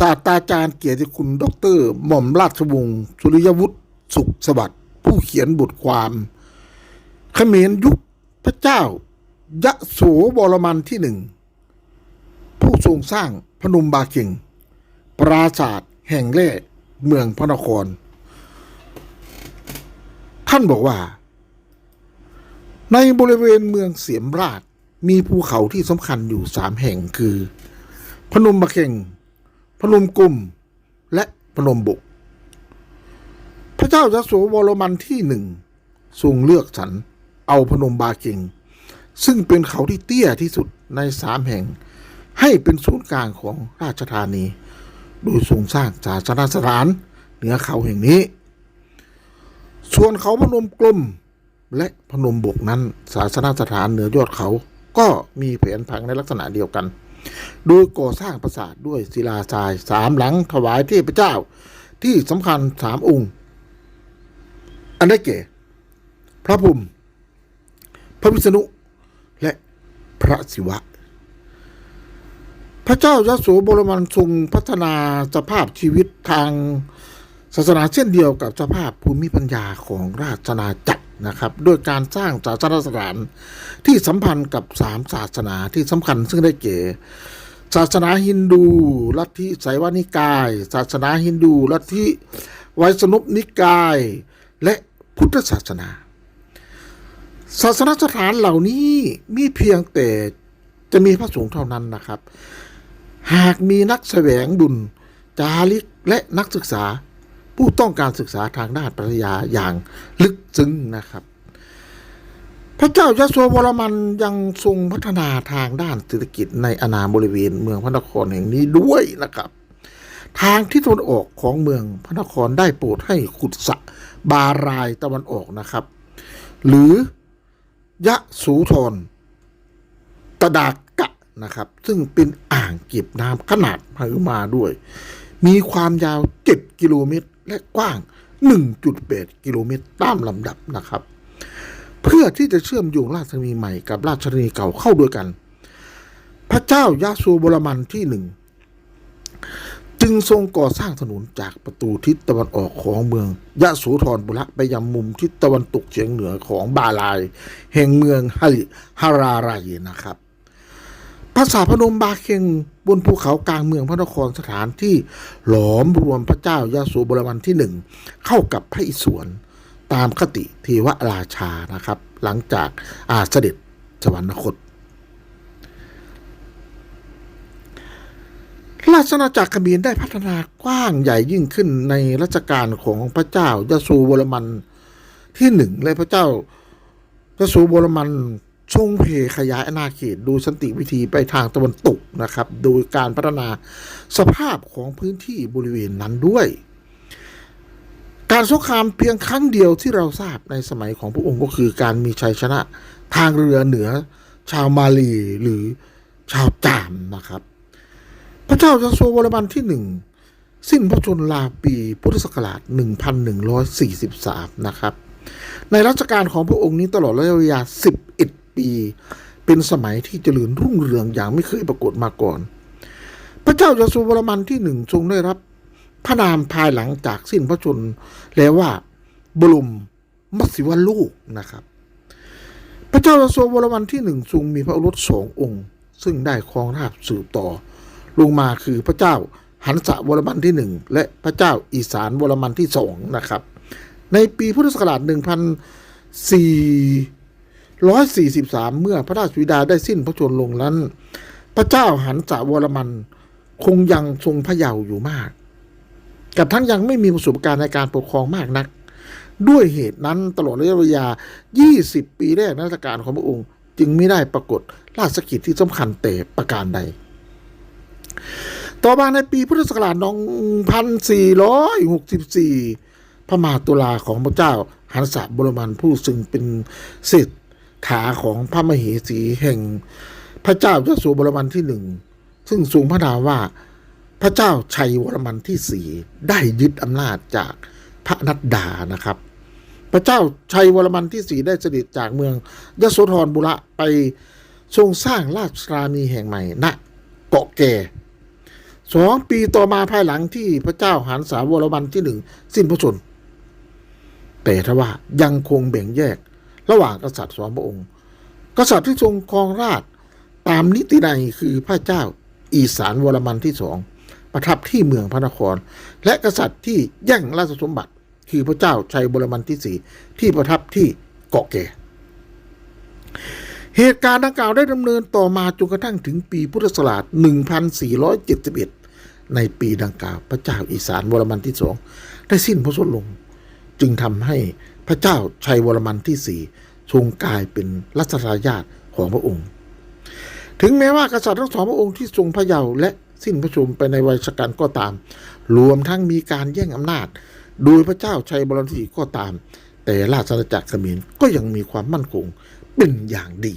ศาสตราจารย์เกียรติคุณดอกเตอรหม่อมราชวงศ์สุริยวุฒิสุขสวัสดิ์ผู้เขียนบทความเขมรยุคพระเจ้า ยะโสวรมันที่หนึ่ง ผู้ทรงสร้างพนมบาเก่ง ปราศาสตร์แห่งแรกเมืองพระนคร ท่านบอกว่า ในบริเวณเมืองเสียมราชมีภูเขาที่สำคัญอยู่สามแห่งคือ พนมบาเก่ง พนมกลุ่ม และพนมบกพระเจ้ายโสวรมันที่หนึ่งทรงเลือกสรรเอาพนมบาเกงซึ่งเป็นเขาที่เตี้ยที่สุดในสามแห่ง ให้เป็นศูนย์กลางของราชธานี โดยทรงสร้างศาสนสถานเหนือเขาแห่งนี้ ส่วนเขาพนมกลมและพนมบกนั้นศาสนสถานเหนือยอดเขาก็มีแผนผังในลักษณะเดียวกัน โดยก่อสร้างปราสาทด้วยศิลาทรายสามหลังถวายเทพเจ้า ที่สำคัญสามองค์ อันได้แก่ พระพุทธพระวิษณุและพระศิวะ พระเจ้ายโสบรมันทรงพัฒนาสภาพชีวิตทางศาสนาเช่นเดียวกับสภาพภูมิปัญญาของราชนาจักรนะครับด้วยการสร้างศาสนสถานที่สัมพันธ์กับสามศาสนาที่สำคัญซึ่งได้แก่ ศาสนาฮินดูลัทธิไสยวานิกาย ศาสนาฮินดูลัทธิไวสนุปนิกาย และพุทธศาสนา ศาสนสถานเหล่านี้มีเพียงแต่จะมีพระสงฆ์เท่านั้นนะครับ หากมีนักแสวงบุญจาริกและนักศึกษา ผู้ต้องการศึกษาทางด้านปรัชญาอย่างลึกซึ้งนะครับ พระเจ้ายโสวรมันยังทรงพัฒนาทางด้านเศรษฐกิจในอาณาบริเวณเมืองพระนครแห่งนี้ด้วยนะครับ ทางที่ตะวันออกของเมืองพระนครได้โปรดให้ขุดสระบารายตะวันออกนะครับ หรือยะสูทรตะดากะนะครับ ซึ่งเป็นอ่างเก็บน้ำขนาดมหึมาด้วย มีความยาว 7 กิโลเมตร และกว้าง 1.8 กิโลเมตรตามลำดับนะครับ เพื่อที่จะเชื่อมโยงราชนีใหม่กับราชนีเก่าเข้าด้วยกัน พระเจ้ายาโสบรมันที่หนึ่งจึงทรงก่อสร้างถนนจากประตูทิศตะวันออกของเมืองยะโสธรบุระไปยังมุมทิศตะวันตกเฉียงเหนือของบาลาย แห่งเมืองฮาริฮารารายนะครับ ภาษาพนมบาเคงบนภูเขากลางเมืองพระนครสถานที่หลอมรวมพระเจ้ายาโสบรมันที่หนึ่งเข้ากับพระอิศวร ตามคติเทวราชานะครับ หลังจากอาเสด็จสวรรคต ราชอาณาจักรเขมรได้พัฒนากว้างใหญ่ยิ่งขึ้นในรัชกาลของพระเจ้ายโสวรมันที่หนึ่งและพระเจ้ายโสวรมันทรงเพขยายอาณาเขตดยสันติวิธีไปทางตะวันตกนะครับ โดยการพัฒนาสภาพของพื้นที่บริเวณนั้นด้วย การสงครามเพียงครั้งเดียวที่เราทราบในสมัยของพระองค์ก็คือการมีชัยชนะทางเรือเหนือชาวมาลีหรือชาวจามนะครับ พระเจ้ายโสวรมันที่หนึ่งสิ้นพระชนม์ลาปีพุทธศักราช 1143 นะครับ ในรัชกาลของพระองค์นี้ตลอดระยะเวลา 11 ปี เป็นสมัยที่เจริญรุ่งเรืองอย่างไม่เคยปรากฏมาก่อน พระเจ้ายโสวรมันที่หนึ่งทรงได้รับ พระนามภายหลังจากสิ้นพระชนแล้วว่าบรมมัสิวลูกนะครับ พระเจ้าโสวรมันที่หนึ่งทรงมีพระรสสององค์ ซึ่งได้ครองราชย์สืบต่อ ลงมาคือพระเจ้าหันสะวรมันที่หนึ่งและพระเจ้าอีสานวรมันที่สองนะครับ ในปีพุทธศักราช1443 เมื่อพระราชบิดาได้สิ้นพระชนลงนั้น พระเจ้าหันสะวรมันคงยังทรงพระเยาว์อยู่มาก กับทั้งยังไม่มีประสบการณ์ในการปกครองมากนัก ด้วยเหตุนั้นตลอดระยะเวลา 20 ปีแรกในรัชกาลของพระองค์ จึงไม่ได้ปรากฏราชกิจที่สำคัญแต่ประการใด ต่อมาในปีพุทธศักราช2464 พระมหาตุลาของพระเจ้าหันสะบรมันผู้ซึ่งเป็นสิทธิขาของพระมเหสีแห่งพระเจ้ายโสบรมันที่หนึ่ง ซึ่งทรงพระนามว่า พระเจ้าชัยวรมันที่สี่ได้ยึดอำนาจจากพระนัดดานะครับ พระเจ้าชัยวรมันที่สี่ได้เสด็จจากเมืองยโสธรบุระไปทรงสร้างราชธานีแห่งใหม่ณเกาะแก่สองปีต่อมาภายหลังที่พระเจ้าหันสาวรมันที่หนึ่งสิ้นพระชนม์แต่ทว่ายังคงแบ่งแยกระหว่างกษัตริย์สองพระองค์ กษัตริย์ที่ทรงครองราชตามนิตินัยคือพระเจ้าอีสานวรมันที่สอง ประทับที่เมืองพระนคร และกษัตริย์ที่แย่งราชสมบัติคือพระเจ้าชัยวรมันที่สี่ที่ประทับที่เกาะแก่ เหตุการณ์ดังกล่าวได้ดำเนินต่อมาจนกระทั่งถึงปีพุทธศักราช 1471 ในปีดังกล่าวพระเจ้าอีสานวรมันที่สองได้สิ้นพระชนม์ลง จึงทำให้พระเจ้าชัยวรมันที่สี่ทรงกลายเป็นรัชทายาทของพระองค์ ถึงแม้ว่ากษัตริย์ทั้งสองพระองค์ที่ทรงพระเยาว์และ สิ้นพระชนม์ไปในวัยชกันก็ตาม รวมทั้งมีการแย่งอำนาจ โดยพระเจ้าชัยวรมันที่สี่ก็ตาม แต่ราชอาณาจักรเขมรก็ยังมีความมั่นคงเป็นอย่างดี